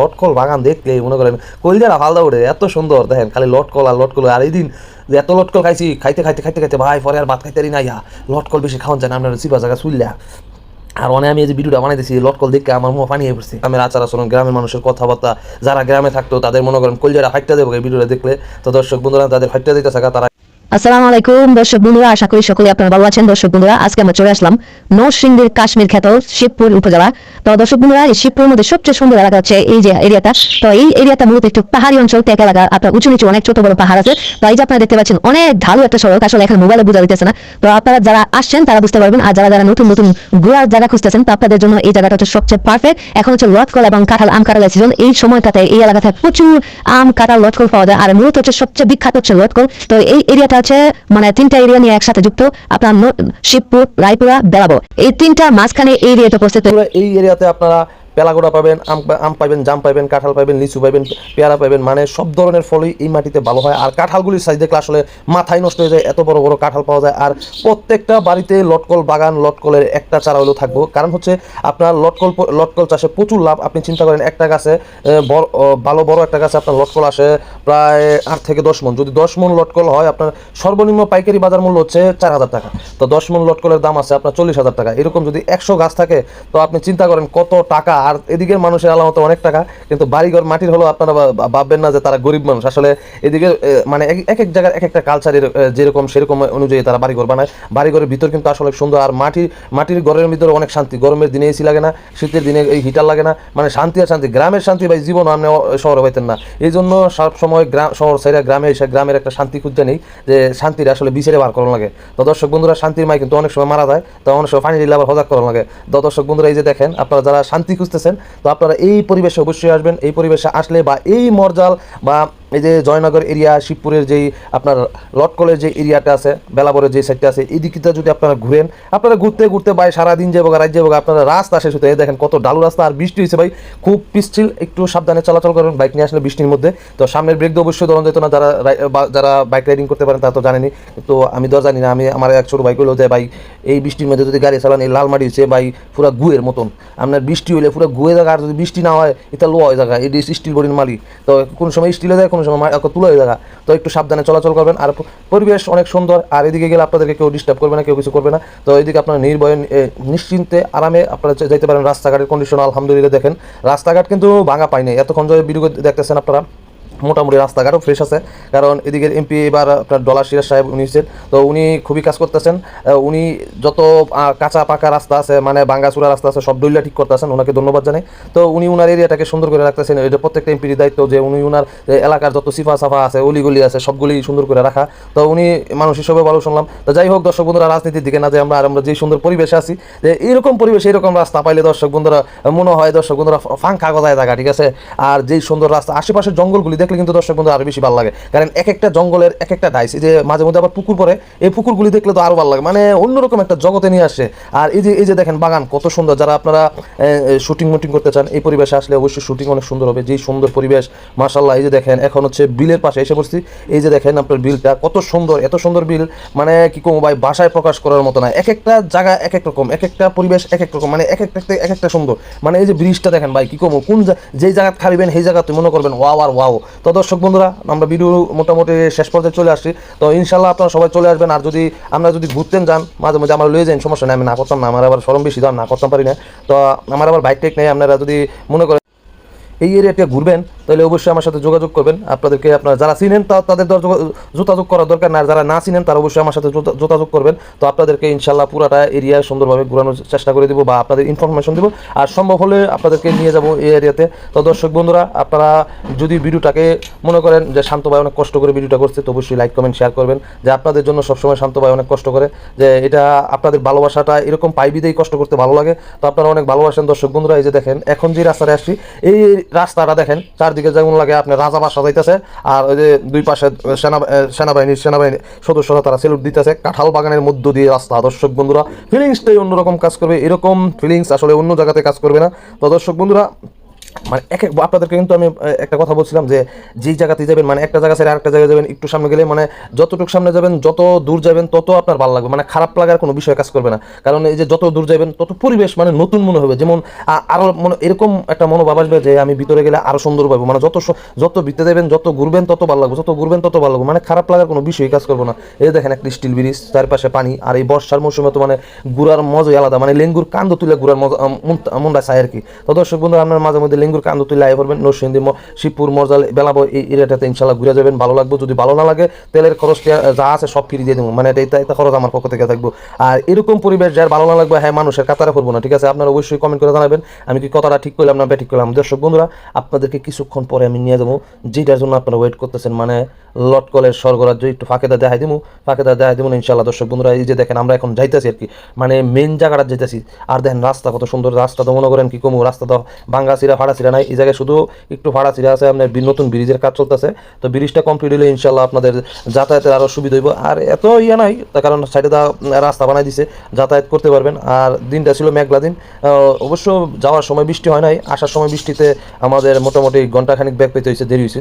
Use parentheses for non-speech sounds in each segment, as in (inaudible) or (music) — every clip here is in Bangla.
লটকল বাগান দেখলে মনে করেন কলজারা ফালদা উঠে এত সুন্দর, দেখেন খালি লটকল আর লটকল। আর এই দিন যে এত লটকল খাইছি, খাইতে খাইতে খাইতে খাইতে, ভাই, পরে আর ভাত খাইতে না ইয়া লটকল বেশি খাওয়ান যায় না, আপনার চিপা জায়গা চুললা আর অনেক আমি এই যে ভিডিওটা বানাইতেছি লটকল দেখে আমার মুখ পানি হয়ে পড়ছে। গ্রামের আচার আচরণ, গ্রামের মানুষের কথাবার্তা, যারা গ্রামে থাকতো, তাদের মনে করেন কলজারা ফাইটটা দেবো এই ভিডিওটা দেখলে। তো দর্শক, বন্ধুরা তাদের ফাইটটা দিতে থাকা তারা আসসালামু আলাইকুম, দর্শক বন্ধুরা, আশা করি সকলে আপনারা ভালো আছেন। দর্শক বন্ধুরা, আজকে আমরা চলে আসলাম নরসিংদীর কাশ্মীর খ্যাত শিবপুর উপজেলা। তো দর্শক বন্ধুরা, এই শিবপুরের মধ্যে সবচেয়ে সুন্দর এলাকা হচ্ছে এই যে এরিয়াটা। তো এই এরিয়াটা মূলত একটু পাহাড়ি অঞ্চল টেক এলাকা। আপনার উঁচু নিচু অনেক ছোট বড় পাহাড় আছে। তো এই যে আপনারা দেখতে পাচ্ছেন, অনেক ঢালু একটা সড়ক। আসলে এখানে মোবাইলে বোঝা দিতেছে না। তো আপনারা যারা আসছেন, তারা বুঝতে পারবেন। আর যারা যারা নতুন নতুন ঘোরার জায়গা খুঁজতেছেন, তো আপনাদের জন্য এই জায়গাটা হচ্ছে সবচেয়ে পারফেক্ট এখন হচ্ছে লটকল এবং কাঁঠাল, আম কাঁঠালের সিজন এই সময়টাতে এই এলাকাতে প্রচুর আম, কাঁঠাল, লটকল পাওয়া যায়। আর মূলত হচ্ছে সবচেয়ে বিখ্যাত হচ্ছে লটকল। তো এই এরিয়াটা হচ্ছে মানে তিনটা এরিয়া নিয়ে একসাথে যুক্ত আপনার শিবপুর, রায়পুরা, বেড়াবো। এই তিনটা মাঝখানে এই পুরো এই এরিয়াতে আপনারা পেলাগোড়া পাবেন, আম আম পাবেন, জাম পাবেন, কাঁঠাল পাবেন, লিচু পাবেন, পেয়ারা পাবেন মানে সব ধরনের ফলই এই মাটিতে ভালো হয়। আর কাঁঠালগুলির সাইজ দেখলে আসলে মাথায় নষ্ট হয়ে যায়, এত বড় বড় কাঁঠাল পাওয়া যায়। আর প্রত্যেকটা বাড়িতে লটকল বাগান, লটকলের একটা চারা হলেও থাকব। কারণ হচ্ছে আপনার লটকল লটকল চাষে প্রচুর লাভ। আপনি চিন্তা করেন, একটা গাছে ভালো বড় একটা গাছে আপনার লটকল আসে প্রায় আট থেকে দশ মন। যদি দশ মন লটকল হয়, আপনার সর্বনিম্ন পাইকারি বাজার মূল্য হচ্ছে চার হাজার টাকা। তো দশ মন লটকলের দাম আছে আপনার চল্লিশ হাজার টাকা। এরকম যদি একশো গাছ থাকে, তো আপনি চিন্তা করেন কত টাকা আর এদিকের মানুষের আলামত অনেক টাকা, কিন্তু বাড়িঘর, মাটির হলেও আপনারা ভাববেন না যে তারা গরিব মানুষ। আসলে এদিকে মানে এক- এক জায়গার এক, একটা কালচারের যেরকম সেরকম অনুযায়ী তারা বাড়িঘর বানায়। বাড়িঘরের ভিতর কিন্তু আসলে সুন্দর, আর মাটির মাটির ঘরের ভিতরে অনেক শান্তি। গরমের দিনে এসি লাগে না, শীতের দিনে এই হিটার লাগে না। মানে শান্তি আর শান্তি, গ্রামের শান্তি ভাই, জীবন আপনি শহরে পাইতেন না। এই জন্য সবসময় গ্রাম শহর সাইডে গ্রামে এসে গ্রামের একটা শান্তি খুঁজতে নেই, যে শান্তির আসলে বিচারে বার করানো লাগে। তো দর্শক বন্ধুরা, শান্তির মাই কিন্তু অনেক সময় মারা যায়, তো অনেক সময় দিলে আবার হজাক করানো লাগে। তো দর্শক বন্ধুরা, এই যে দেখেন, আপনারা যারা শান্তি খুঁজতেছেন তো আপনারা এই পরিবেশে অবশ্যই আসবেন এই পরিবেশে আসলে বা এই মর্জাল বা এই যে জয়নগর এরিয়া, শিবপুরের যেই আপনার লটকলের যে এরিয়াটা আছে বেলাবরের যে সাইডটা আছে, এই দিকটা যদি আপনারা ঘুরেন, আপনারা ঘুরতে ঘুরতে ভাই সারাদিন যাব রাত যাব আপনারা রাস্তা শেষ হতে দেখেন কত ডালু রাস্তা আর বৃষ্টি হয়েছে ভাই। খুব পিচ্ছিল একটু সাবধানে চলাচল করেন। বাইক নিয়ে আসলে বৃষ্টির মধ্যে। তো সামনের ব্রেক দিয়ে অবশ্যই ধরন যেত না, যারা যারা বাইক রাইডিং করতে পারেন তারা তো জানেনি তো আমি তো জানি না, আমি আমার এক ছোটো বাইক হলো যে, ভাই, এই বৃষ্টির মধ্যে যদি গাড়ি চালান, এই লাল মাটি হচ্ছে ভাই পুরা গুয়ের মতন। আপনার বৃষ্টি হলে পুরো গুয়ে জায়গা, আর যদি বৃষ্টি না হয়, এটা লো হয় জায়গা এই স্টিল বডির মালি। তো কোনো সময় স্টিলে যায় সময় মা- তুলো হয়ে দেখা। তো একটু সাবধানে চলাচল করবেন। আর পরিবেশ অনেক সুন্দর, আর এদিকে গেলে আপনাদেরকে কেউ ডিস্টার্ব করবে না, কেউ কিছু করবে না। তো এদিকে আপনারা নির্ভয় নিশ্চিন্তে, আরামে আপনারা যেতে যাইতে পারেন রাস্তাঘাটের কন্ডিশন আলহামদুলিল্লাহ দেখেন। রাস্তাঘাট কিন্তু ভাঙা পায়নি এতক্ষণ যে ভিডিও দেখতেছেন আপনারা। মোটামুটি রাস্তাঘাটও ফ্রেশ আছে। কারণ এদিকে এমপি এবার আপনার ডলার সিরাজ সাহেব উনি তো উনি খুবই কাজ করতেছেন। উনি যত কাঁচা পাকা রাস্তা আছে মানে ভাঙ্গাচুরা রাস্তা আছে, সব দইলা ঠিক করতেছেন। ওনাকে ধন্যবাদ জানাই। তো উনি উনার এরিয়াটাকে সুন্দর করে রাখতেছেন। এটা প্রত্যেকটা এমপির দায়িত্ব যে উনি উনার এলাকার যত সিফা সাফা আছে, অলিগলি আছে, সবগুলি সুন্দর করে রাখা। তো উনি মানুষ হিসেবে ভালো শুনলাম। তো যাই হোক দর্শক বন্ধুরা, রাজনীতির দিকে না যে আমরা, আর আমরা যে সুন্দর পরিবেশে আছি, যে এরকম পরিবেশ এরকম রাস্তা পাইলে দর্শক বন্ধুরা, মনে হয় দর্শক বন্ধুরা ফাঁকা গজায় থাকা, ঠিক আছে? আর যেই সুন্দর রাস্তা, আশেপাশের জঙ্গলগুলি দেখলে কিন্তু দর্শক বন্ধু আরও বেশি ভালো লাগে। কারণ এক একটা জঙ্গলের এক একটা ডাইস এই যে মাঝে মধ্যে আবার পুকুর পরে এই পুকুরগুলি দেখলে তো আরও ভালো লাগে। মানে অন্যরকম একটা জগতে নিয়ে আসে। আর এই যে এই যে দেখেন বাগান, কত সুন্দর। যারা আপনারা শুটিং মুটিং করতে চান, এই পরিবেশে আসলে অবশ্যই শুটিং অনেক সুন্দর হবে। যেই সুন্দর পরিবেশ মার্শাল্লাহ এই যে দেখেন, এখন হচ্ছে বিলের পাশে এসে পড়ছি। এই যে দেখেন আপনার বিলটা, কত সুন্দর, এত সুন্দর বিল। মানে কি কম ভাই, বাসায় প্রকাশ করার মতো না। এক একটা জায়গা এক এক রকম এক একটা পরিবেশ এক এক রকম মানে এক একটা এক একটা সুন্দর। মানে এই যে ব্রিজটা দেখেন ভাই, কি কম, কোন যেই জায়গা খাইবেন সেই জায়গা তুমি মনে করবেন, ওয়াও আর ওয়াও। তো দর্শক বন্ধুরা, আমরা ভিডিও মোটামুটি শেষ পর্যায়ে চলে আসছি। তো ইনশাল্লাহ আপনারা সবাই চলে আসবেন, আর যদি আমরা যদি ঘুরতেন যান, মাঝে মাঝে আমরা লয়ে যান সমস্যা নেই, আমি না করতাম না, আমার আবার সরম বেশি দাম না, করতাম পারি না। তো আমার আবার বাইক টেক নেই, আপনারা যদি মনে করেন, এই এরিয়াটা ঘুরবেন তাহলে অবশ্যই আমার সাথে যোগাযোগ করবেন। আপনাদেরকে আপনারা যারা চিনেন, তা তাদের যোগাযোগ করার দরকার না। যারা না চিনেন, তারা অবশ্যই আমার সাথে যোগাযোগ করবেন। তো আপনাদেরকে ইনশাল্লাহ পুরাটা এরিয়া সুন্দরভাবে ঘোরানোর চেষ্টা করে দিব বা আপনাদের ইনফরমেশন দিব। আর সম্ভব হলে আপনাদেরকে নিয়ে যাব এই এরিয়াতে। তো দর্শক বন্ধুরা, আপনারা যদি ভিডিওটাকে মনে করেন যে শান্ত ভাই অনেক কষ্ট করে ভিডিওটা করছে, তো অবশ্যই লাইক কমেন্ট শেয়ার করবেন। যে আপনাদের জন্য সবসময় শান্ত ভাই অনেক কষ্ট করে। যে এটা আপনাদের ভালোবাসাটা এরকম পাইবিদেই কষ্ট করতে ভালো লাগে। তো আপনারা অনেক ভালোবাসেন দর্শক বন্ধুরা। এই যে দেখেন, এখন যে রাস্তাটা আসছি, এই রাস্তাটা দেখেন, চারদিকে যেমন লাগে আপনার রাজা বাসা যাইতেছে, আর ওই যে দুই পাশে সেনা সেনাবাহিনীর সেনাবাহিনী সেনাবাহিনী সদস্যরা তারা সেলুট দিতেছে। কাঁঠাল বাগানের মধ্য দিয়ে রাস্তা, দর্শক বন্ধুরা ফিলিংসটাই অন্যরকম কাজ করবে। এরকম ফিলিংস আসলে অন্য জায়গাতে কাজ করবে না। তো দর্শক বন্ধুরা মানে এক আপনাদেরকে কিন্তু আমি একটা কথা বলছিলাম যে যেই জায়গাতে যাবেন মানে একটা জায়গা ছেড়ে আরেকটা জায়গায় যাবেন, একটু সামনে গেলে মানে যতটুকু সামনে যাবেন, যত দূর যাবেন, তত আপনার ভালো লাগবে। মানে খারাপ লাগার কোনো বিষয় কাজ করবে না। কারণ এই যে যত দূর যাবেন, তত পরিবেশ মানে নতুন মনে হবে। যেমন আরও আরও মনে, এরকম একটা মনোভাব আসবে যে আমি ভিতরে গেলে আরও সুন্দর পাবো। মানে যত যত ভিতরে যাবেন, যত ঘুরবেন, তত ভালো লাগবে, যত ঘুরবেন, তত ভালো লাগবে। মানে খারাপ লাগার কোনো বিষয়ই কাজ করবে না। এই দেখেন একটা স্টিল ব্রিজ, চারপাশে পানি, আর এই বর্ষার মৌসুমে তো মানে ঘুরার মজাই আলাদা। মানে লেঙ্গুর কান্দ তুলে ঘুরার মজা মন- মনটা চায় আর কি। তো দর্শক বন্ধু আপনার মাঝে মধ্যে লেঙ্গুর কান্দ তুলে আয় করবেন নরসিংদী শিবপুর মরজাল বেলাবো, এই এরিয়াটাতে ইনশাল্লাহ ঘুরে যাবেন, ভালো লাগবে। যদি ভালো না লাগে, তেলের খরচটা যা আছে সব ফিরিয়ে দিয়ে দেবো। মানে এটা এটা- খরচ আমার পক্ষ থেকে থাকব। আর এরকম পরিবেশ যার ভালো না লাগবে হ্যাঁ মানুষের কাতারে করব না, ঠিক আছে? আপনারা অবশ্যই কমেন্ট করে জানাবেন। আমি কি কথাটা ঠিক করলাম না ঠিক করলাম? দর্শক, বন্ধুরা, আপনাদেরকে কিছুক্ষণ পরে আমি নিয়ে যাব। যেটার জন্য আপনারা ওয়েট করতেছেন মানে লটকলের স্বর্গরাজ্য একটু ফাঁকেদা দেখাই দিমু ফাঁকেদা দেখাই দিমু ইনশাল্লাহ। দর্শক, বন্ধুরা, এই যে দেখেন, আমরা এখন যাইতেছি আর কি। মানে মেন জায়গাটা যাইতেছি আর দেখেন, রাস্তা কত সুন্দর, রাস্তা তো মনে করেন কি কমু, রাস্তা তো ভাঙ্গা ফাড়া ছিঁড়া নাই। এই জায়গায় শুধু একটু ফাড়া ছিঁড়া আছে, আপনার নতুন ব্রিজের কাজ চলতেছে। তো ব্রিজটা কমপ্লিট হলে ইনশাল্লাহ আপনাদের যাতায়াতের আরও সুবিধা হইব। আর এত ইয়ে নাই, তার কারণ সাইডে রাস্তা বানাই দিছে, যাতায়াত করতে পারবেন। আর দিনটা ছিল মেঘলা দিন। অবশ্য যাওয়ার সময় বৃষ্টি হয় নাই, আসার সময় বৃষ্টিতে আমাদের মোটামুটি ঘন্টাখানিক ব্যাগ পেতে হয়েছে দেরি হয়েছে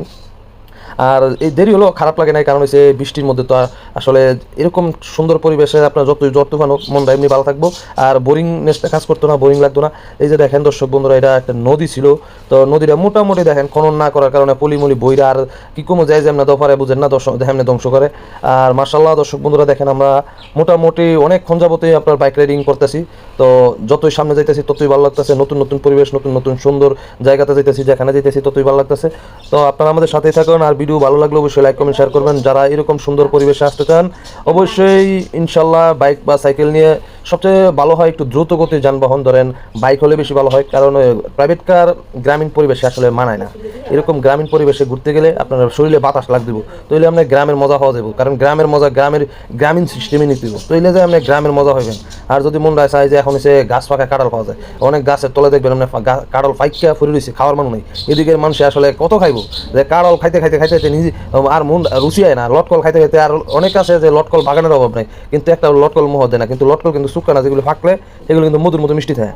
আর এই দেরি হলো খারাপ লাগে নাই, কারণ হচ্ছে বৃষ্টির মধ্যে তো আসলে এরকম সুন্দর পরিবেশে আপনার যত যত তুফান হোক, মনটা এমনি ভালো থাকব। আর বোরিং কাজ করতো না বোরিং লাগতো না। এই যে দেখেন দর্শক বন্ধুরা, এটা একটা নদী ছিল। তো নদীটা মোটামুটি দেখেন খনন না করার কারণে পলিমলি বইরা আর কি কমো যায় যে আমরা দফারে বুঝেন না দর্শক দেখেন ধ্বংস করে। আর মার্শাল্লাহ দর্শক বন্ধুরা, দেখেন আমরা মোটামুটি অনেকক্ষণ যাবতই আপনার বাইক রাইডিং করতেছি। তো যতই সামনে যাইতেছি, ততই ভালো লাগতেছে। নতুন নতুন পরিবেশ, নতুন নতুন সুন্দর জায়গাতে যাইতেছি, যেখানে যাইতেছি, ততই ভালো লাগতেছে। তো আপনারা আমাদের সাথেই থাকুন, আর ভালো লাগলে অবশ্যই লাইক কমেন্ট শেয়ার করবেন। যারা এরকম সুন্দর পরিবেশে আসতে চান, অবশ্যই ইনশাল্লাহ বাইক বা সাইকেল নিয়ে সবচেয়ে ভালো হয় একটু দ্রুত গতির যানবাহন ধরেন বাইক হলে বেশি ভালো হয়, কারণ প্রাইভেট কার গ্রামীণ পরিবেশে আসলে মানায় না। এরকম গ্রামীণ পরিবেশে ঘুরতে গেলে আপনার শরীরে বাতাস লাগ দিব তৈলে আপনার গ্রামের মজা হওয়া যাব কারণ গ্রামের মজা গ্রামের গ্রামীণ সিস্টেমে নিতে তৈলে যে আপনি গ্রামের মজা হইবেন। আর যদি মন রায় চাই যে এখন এসে গাছ ফাঁকা কাঁঠাল পাওয়া যায়, অনেক গাছের তলে দেখবেন আপনি ফা- গা- কাঁঠাল ফাইকা ফুরি রয়েছে খাওয়ার মানুষ নেই। এদিকের মানুষ আসলে কত খাইবো? যে কাঁঠাল খাইতে খাইতে খাইতে খাইতে নিজে আর মন রুচি হয় না। লটকল খাইতে খাইতে আর অনেক আছে যে লটকল বাগানের অভাব নাই, কিন্তু একটা লটকল মোহ দেয় না। কিন্তু লটকল কিন্তু শুকা না যেগুলো ফাঁকলে এগুলো কিন্তু মধুর মতো মিষ্টি থাকে।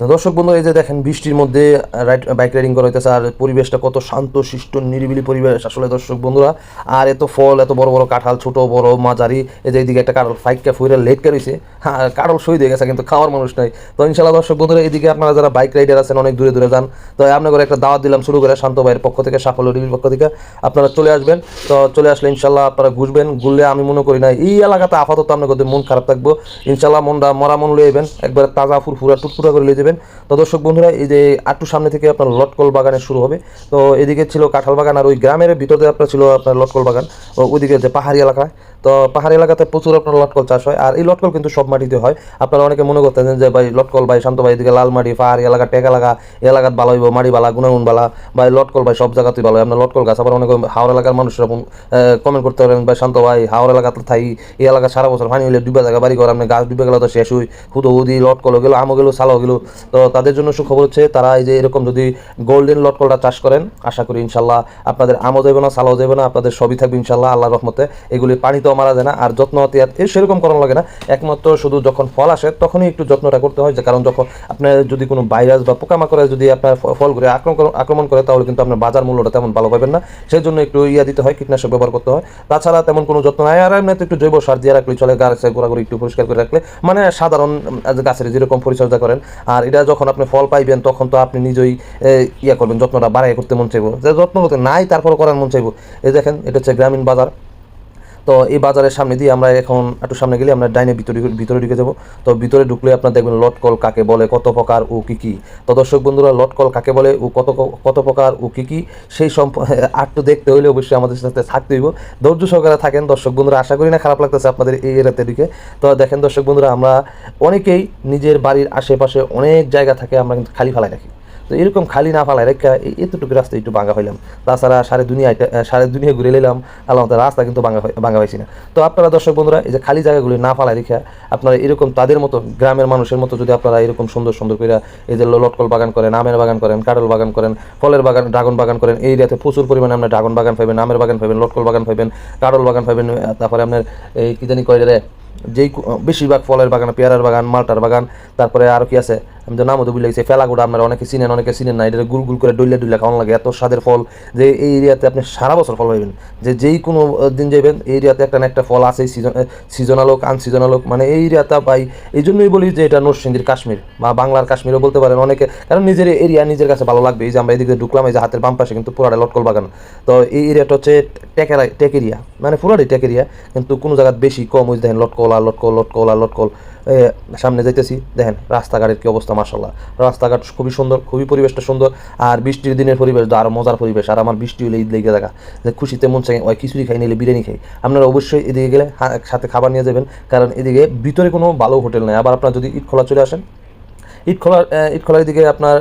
তো দর্শক বন্ধু, এই যে দেখেন বৃষ্টির মধ্যে রাইড বাইক রাইডিং করা হইতেছে, আর পরিবেশটা কত শান্ত, শিষ্ট, নিরিবিলি পরিবেশ আসলে দর্শক বন্ধুরা। আর এত ফল, এত বড় বড় কাঁঠাল, ছোট, বড়, মাঝারি, এই যে এইদিকে একটা কাঁঠাল ফাইকটা ফুইরে লেট রয়েছে হ্যাঁ কাঁঠাল সই দিয়ে গেছে, কিন্তু খাওয়ার মানুষ নাই। তো ইনশাল্লাহ দর্শক বন্ধুরা, এদিকে আপনারা যারা বাইক রাইডার আছেন, অনেক দূরে দূরে যান, তো আপনাদের একটা দাওয়াত দিলাম শুরু করে শান্ত ভাইয়ের পক্ষ থেকে, সাফল্য টিভির পক্ষ থেকে, আপনারা চলে আসবেন। তো চলে আসলে ইনশাল্লাহ আপনারা ঘুরবেন, ঘুরলে আমি মনে করি না, এই এলাকাতে আপাতত আপনাদের মন খারাপ থাকব। ইনশাল্লাহ মনটা মরা মন লয়ে যাবেন একবার তাজা ফুরফুরা টুটফুরা করে লিয়ে যাবেন তো দর্শক বন্ধুরা, এই যে আটটু সামনে থেকে আপনার লটকল বাগানে শুরু হবে। তো এদিকে ছিল কাঁঠাল বাগান আর ওই গ্রামের ভিতরে আপনার ছিল আপনার লটকল বাগান। ওইদিকে যে পাহাড়ি এলাকায় তো পাহাড়ি এলাকাতে প্রচুর আপনার লটকল চাষ হয়। আর এই লটকল কিন্তু সব মাটিতে হয়। আপনারা অনেকে মনে করতেন যে, ভাই, লটকল, ভাই, শান্ত ভাই, এদিকে লাল মাটি পাহাড়ি এলাকা, টেক এলাকা এলাকাত ভালো হইব মাটি বালা গুণাগুণ বালা। বা লটকল, ভাই, সব জায়গাতেই ভালো হয়। আপনার লটকল গাছ আবার অনেকে হাওড় এলাকার মানুষরা কমেন্ট করতে পারেন, ভাই, শান্ত ভাই, হাওড় এলাকাতে থাই এই এলাকা সারা বছর পানি হলে ডুবে জায়গা, বাড়ি করে আপনি গাছ ডুবে গেলে তো শেষ হই, হুদো হুদি, লটকল গেলো আমও গেলো, সালাও গেলো। তো তাদের জন্য সুখবর হচ্ছে তারা এই যে এরকম যদি গোল্ডেন লটকলটা চাষ করেন, আশা করি ইনশাল্লাহ আপনাদের আমও যাবে না, সালাও যাবে না, আপনাদের সবই থাকবে ইনশাল্লাহ আল্লাহ রহমতে। এগুলি পানিতেও মারা যায় না, আর যত্ন তিয়াত এ সেরকম করানো লাগে না। একমাত্র শুধু যখন ফল আসে তখনই একটু যত্নটা করতে হয়, যে কারণ যখন আপনার যদি কোনো ভাইরাস বা পোকামাকড়ে যদি আপনার ফ- ফলগুলি আক্রমণ করে- আক্রমণ করে, তাহলে কিন্তু আপনার বাজার মূল্যটা তেমন ভালো পাবেন না। সেই জন্য একটু ইয়া দিতে হয়, কীটনাশক ব্যবহার করতে হয়। তাছাড়া তেমন কোনো যত্ন নাই, আর এমনিতে একটু জৈব সার দিয়ে রাখলে চলে, গাছে গোড়াগুড়ি একটু পরিষ্কার করে রাখলে। মানে সাধারণ গাছের যেরকম পরিচর্যা করেন, আর এটা যখন আপনি ফল পাইবেন, তখন তো আপনি নিজেই ইয়া করবেন, যত্নটা বাড়াই করতে মন চাইব। যে যত্ন করতে নাই তারপর করার মন চাইব। এই দেখেন, এটা হচ্ছে গ্রামীণ বাজার। তো এই বাজারের সামনে দিয়ে আমরা এখন একটু সামনে গেলে আমরা ডাইনে ভিতরে ভিতরে ঢুকে যাব। তো ভিতরে ঢুকলে আপনার দেখবেন লটকল কাকে বলে, কত প্রকার ও কী কী। তো দর্শক বন্ধুরা লটকল কাকে বলে, ও কত কত প্রকার ও কী কী, সেই সম্প (laughs) আটটু দেখতে হলে অবশ্যই আমাদের সাথে থাকতে হইব। ধৈর্য সহকারে থাকেন দর্শক বন্ধুরা, আশা করি না খারাপ লাগতেছে আপনাদের এই এরাতে দিকে। তো দেখেন দর্শক বন্ধুরা, আমরা অনেকেই নিজের বাড়ির আশেপাশে অনেক জায়গা থাকে, আমরা কিন্তু খালি ফেলাই রাখি। তো এরকম খালি না ফালাই রেখা এতটুকু রাস্তা একটু ভাঙা হইলাম। তাছাড়া সারে দুনিয়া সারে দুনিয়া ঘুরে নিলাম আল্লাহ রাস্তা কিন্তু ভাঙা ভাঙা হয়েছি না। তো আপনারা দর্শক বন্ধুরা, এই যে খালি জায়গাগুলি না ফালাই রেখা আপনারা এরকম তাদের মতো, গ্রামের মানুষের মতো যদি আপনারা এরকম সুন্দর সুন্দর করে এই যে লটকল বাগান করেন, আমের বাগান করেন কাটল বাগান করেন, ফলের বাগান, ড্রাগন বাগান করেন, এই এরিয়াতে প্রচুর পরিমাণে আপনার ড্রাগন বাগান পাবেন আমের বাগান পাবেন লটকল বাগান পাবেন কাটল বাগান পাবেন তারপরে আপনার এই কি জানি কয় রে যেই বেশিরভাগ ফলের বাগান, পেয়ারার বাগান, মালটার বাগান, তারপরে আর কি আছে? আমি তো নামও তো বুঝে গেছি, ফেলাগুড়া আপনারা অনেকে চিনেন অনেকে চিনেন না এটা গুল গুল করে ডইলে ডইলে খাওয়ানো লাগে, এত স্বাদের ফল যে এই এরিয়াতে আপনি সারা বছর ফল পাইবেন যে যেই কোনো দিন যাবেন এই এরিয়াতে একটা না একটা ফল আছে সিজন সিজনাল হোক আনসিজনাল হোক মানে এই এরিয়াটা পাই এই জন্যই বলি যে এটা নরসিংদীর কাশ্মীর, বা বাংলার কাশ্মীরও বলতে পারেন অনেকে, কারণ নিজের এরিয়া নিজের কাছে ভালো লাগবে, এই যে আমরা এদিকে ঢুকলাম, এই যে হাতের বাম পাশে কিন্তু পুরাটা লটকল বাগান। তো এই এরিয়াটা হচ্ছে টেকেরা টেক এরিয়া মানে পুরাটাই টেক এরিয়া কিন্তু কোনো জায়গায় বেশি কম, ওই দেখেন লটকল লটকল লটকল আর লটকল এ, সামনে যাইতেছি দেখেন রাস্তাঘাটের কি অবস্থা মার্শাল্লাহ রাস্তাঘাট খুবই সুন্দর খুবই পরিবেশটা সুন্দর আর বৃষ্টির দিনের পরিবেশ তো আরও মজার পরিবেশ আর আমার বৃষ্টি হলে ঈদ লেগে থাকা। যে খুশিতে মন চাই ওই খিচুড়ি খাই নিলে বিরিয়ানি খাই। আপনারা অবশ্যই এদিকে গেলে সাথে খাবার নিয়ে যাবেন কারণ এদিকে ভিতরে কোনো ভালো হোটেল নেই। আবার আপনারা যদি ঈদ খোলা চলে আসেন ইটখোলার ইটখোলার দিকে আপনার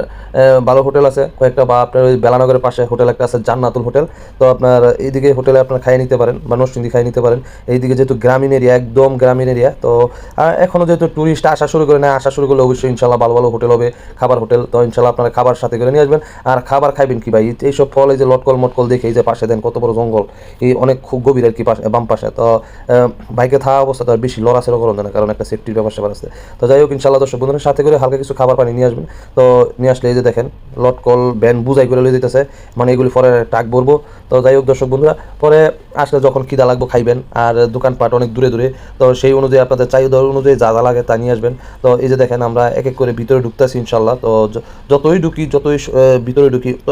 ভালো হোটেল আছে কয়েকটা বা আপনার ওই বেলানগরের পাশে হোটেল একটা আছে জান্নাতুল হোটেল। তো আপনার এইদিকে হোটেলে আপনার খাইয়ে নিতে পারেন বা নরসিংদী খাইয়ে নিতে পারেন। এইদিকে যেহেতু গ্রামীণ এরিয়া একদম গ্রামীণ এরিয়া তো আহ, এখনও যেহেতু টুরিস্ট আসা শুরু করে না আসা শুরু করলে অবশ্যই ইনশাল্লাহ ভালো ভালো হোটেল হবে খাবার হোটেল। তো ইনশাল্লাহ আপনারা খাবার সাথে করে নিয়ে আসবেন। আর খাবার খাইবেন কি ভাই? এই- এইসব ফল এই যে লটকল মটকল দেখে এই যে পাশে দেন কত বড় জঙ্গল। এই অনেক খুব গভীর আর কি পাশে বাম পাশে। তো বাইকে থাকা অবস্থা তো আর বেশি লড়াচড়া করুন কারণ একটা সেফটির স্যাপার আছে। তো যাই হোক ইনশাল্লাহ দর্শক বন্ধুরা সাথে করে হালকা খাবার পানি নিয়ে আসবেন। তো নিয়ে আসলে এই যে দেখেন লটকল ব্যান, বুঝাই করে লয়ে যেতেছে মানে এগুলি পরে টাক ভরবো। তো যাই হোক দর্শক বন্ধুরা, পরে আসলে যখন খিদা লাগবে খাইবেন, আর দোকানপাট অনেক দূরে দূরে, তো সেই অনুযায়ী আপনাদের চাহিদা অনুযায়ী যা যা লাগে তা নিয়ে আসবেন। তো এই যে দেখেন আমরা এক এক করে ভিতরে ঢুকতেছি ইনশাল্লাহ তো যতই ঢুকি, যতই ভিতরে ঢুকি, তো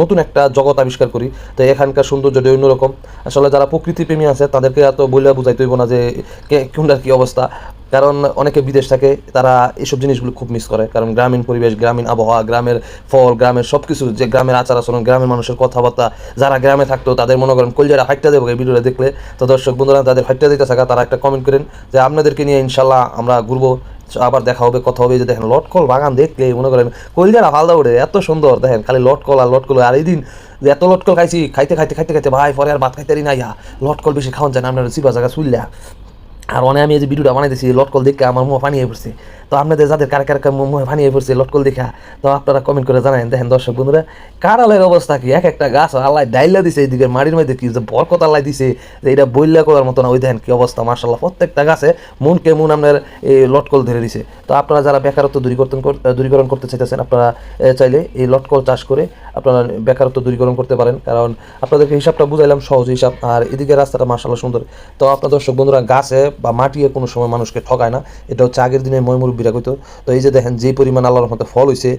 নতুন একটা জগৎ আবিষ্কার করি। তো এখানকার সৌন্দর্যটা অন্যরকম। আসলে যারা প্রকৃতি প্রেমী আছে, তাদেরকে এত বইলা বুঝাইতে হইব না যে কোনটার কি অবস্থা। কারণ অনেকে বিদেশ থাকে, তারা এইসব জিনিসগুলো খুব মিস করে। কারণ গ্রামীণ পরিবেশ, গ্রামীণ আবহাওয়া, গ্রামের ফল, গ্রামের সব কিছু যে গ্রামের আচার আচরণ, গ্রামের মানুষের কথাবার্তা, যারা গ্রামে থাকতো, তাদের মনে করেন কলজারা ফাইটটা দেবো এই ভিডিওটা দেখলে। তো দর্শক বন্ধুরা, তাদের ফাইটটা দিতে থাকা, তারা একটা কমেন্ট করেন যে আপনাদেরকে নিয়ে ইনশাল্লাহ আমরা ঘুরবো, আবার দেখা হবে, কথা হবে যে দেখেন লটকল বাগান দেখলে মনে করেন কলজারা ফালদা উঠে এত সুন্দর, দেখেন খালি লটকল আর লটকল আর এই দিন যে এত লটকল খাইছি, খাইতে খাইতে খাইতে খাইতে, ভাই, পরে আর ভাত খাইতে না, ইয়া। লটকল বেশি খাওয়ান যায় না, আপনার চিপা জায়গা চুললা আর অনেক আমি এই যে ভিডিওটা বানাইতেছি লটকল দেখে আমার মুখ পানি হয়ে পড়ছে। তো আপনাদের যাদের কার কার মুখে পানি পড়ছে, লটকল দেখা, তো আপনারা কমেন্ট করে জানান দেখেন দর্শক বন্ধুরা, কারালের অবস্থা কি? এক একটা গাছ আল্লাহ ডাইলা দিছে এইদিকে, মাটির মধ্যে কি যে বরকত আল্লাহ দিছে, যে এটা বইল্লা করার মতো না ওই দেখেন কি অবস্থা মার্শাল্লাহ প্রত্যেকটা গাছে মনকে মন আপনার এই লটকল ধরে দিছে। তো আপনারা যারা বেকারত্ব দূরীকরণ দূরীকরণ করতে চাইতেছেন, আপনারা চাইলে এই লটকল চাষ করে আপনারা বেকারত্ব দূরীকরণ করতে পারেন। কারণ আপনাদেরকে হিসাবটা বুঝাইলাম, সহজ হিসাব। আর এদিকে রাস্তাটা মার্শাল্লাহ সুন্দর। তো আপনার দর্শক বন্ধুরা, গাছে বা মাটিয়ে কোনো সময় মানুষকে ঠকায় না। এটা হচ্ছে আগের দিনে ময়মুরব্বীরা কইতো তো এই যে দেখেন যে পরিমাণ আল্লাহর মতো ফল হয়েছে